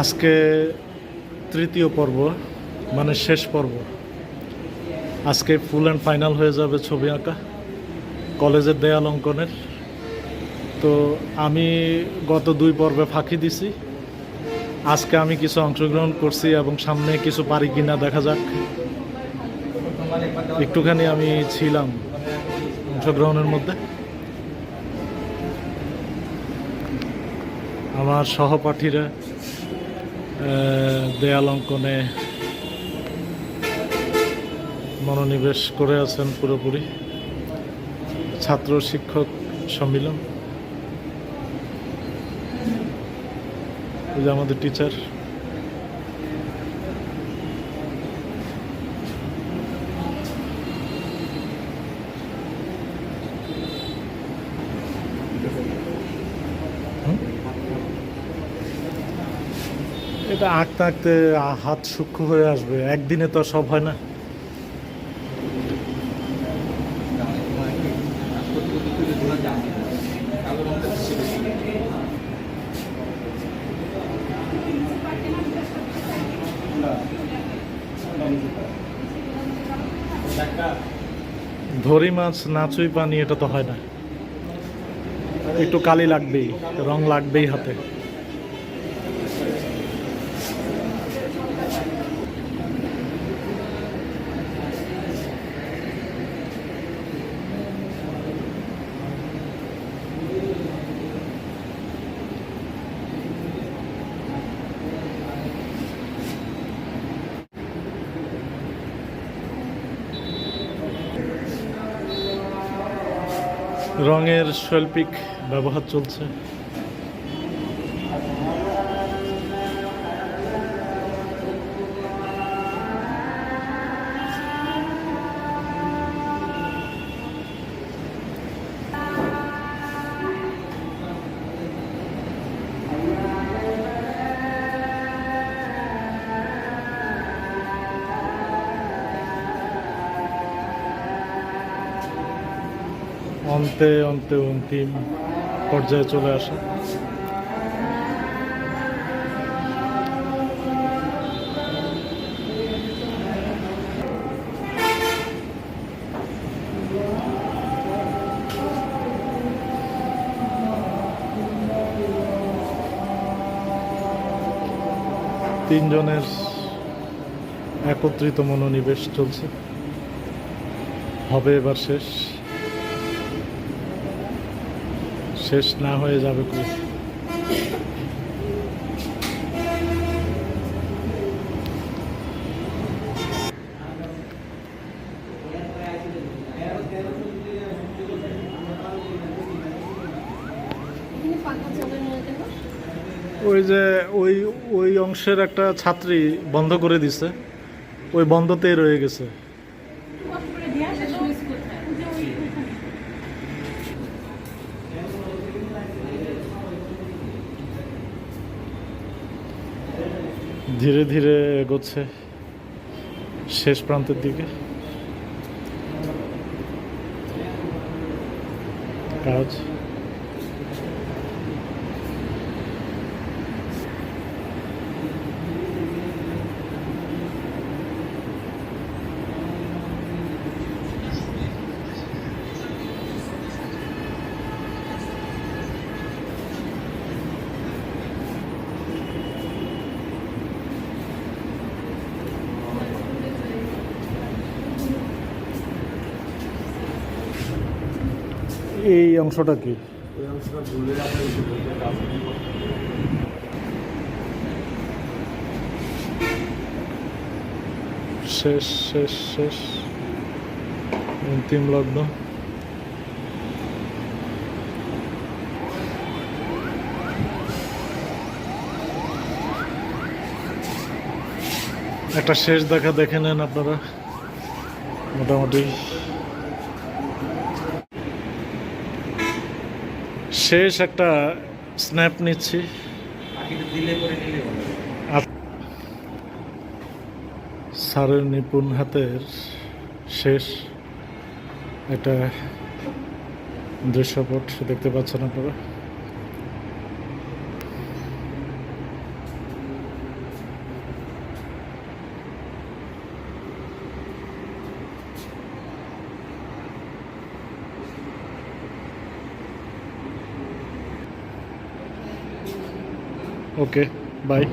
আজকে তৃতীয় পর্ব মানে শেষ পর্ব। আজকে ফুল অ্যান্ড ফাইনাল হয়ে যাবে ছবি আঁকা, কলেজের দেয়াল অঙ্কনের। তো আমি গত দুই পর্বে ফাঁকি দিছি। আজকে আমি কিছু অংশগ্রহণ করছি এবং সামনে কিছু পারি কিনা দেখা যাক। একটুখানি আমি ছিলাম অংশগ্রহণের মধ্যে। আমার সহপাঠীরা দেয়াল অঙ্কনে মনোনিবেশ করে আছেন পুরোপুরি। ছাত্র শিক্ষক সম্মিলন। আমাদের টিচার এটা আঁকতে আঁকতে হাত সূক্ষ্ম হয়ে আসবে। একদিনে তো সব হয় না। ধরি মাছ, নাচুই পানি, এটা তো হয় না। একটু কালি লাগবেই, রং লাগবেই হাতে। রঙের শৈল্পিক ব্যবহার চলছে। অন্তে অন্তে অন্তিম পর্যায়ে চলে আসে। তিনজনের একত্রিত মনোনিবেশ চলছে। হবে এবার শেষ। শেষ না হয়ে যাবে ওই যে ওই ওই অংশের একটা ছাত্রী বন্ধ করে দিছে। ওই বন্ধতেই রয়ে গেছে সুইচ কোথায় ওই যে ওই ওখানে। ধীরে ধীরে এগোচ্ছে শেষ প্রান্তের দিকে। কাজ। এই অংশটা কি? শেষ শেষ শেষ। অন্তিম লগ্ন একটা শেষ দেখা দেখে নেন আপনারা। মোটামুটি। শেষ একটা স্ন্যাপ নিচ্ছি। স্যারের নিপুণ হাতের শেষ একটা দৃশ্যপট দেখতে পাচ্ছেন আপনারা। Okay bye